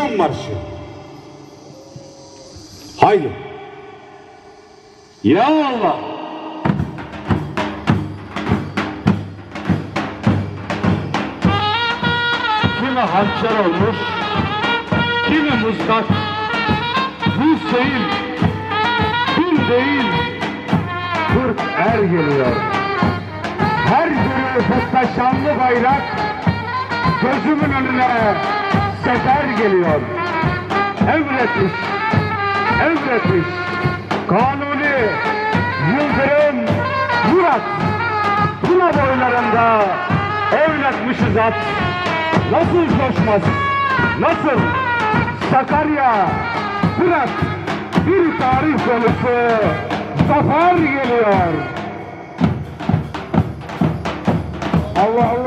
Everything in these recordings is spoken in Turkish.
İnsan marşı. Haydi. Ya Allah. Kimi hançer olmuş, kimi mızrak. Hüseyin, bir değil, kırk er geliyor. Her biri ufukta şanlı bayrak, gözümün önüne sefer geliyor. Emretmiş, emretmiş. Kanuni, Yıldırım, Murat, Tuna boylarında evletmişiz at. Nasıl coşmaz, nasıl? Sakarya, Fırat, bir tarih konusu, zafer geliyor. Allah Allah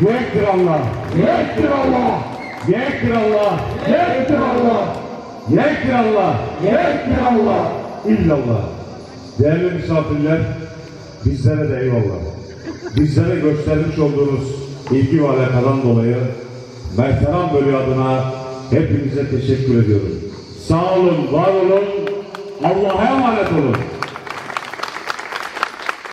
Yektir Allah. Yektir Allah. Yektir Allah. Yektir Allah. Yektir Allah. Yektir Allah. İllallah. Değerli misafirler, bizlere de eyvallah. Bizlere göstermiş olduğunuz ilgi ve alakadan dolayı Merteran Bölü adına hepinize teşekkür ediyorum. Sağ olun, var olun, Allah'a emanet olun.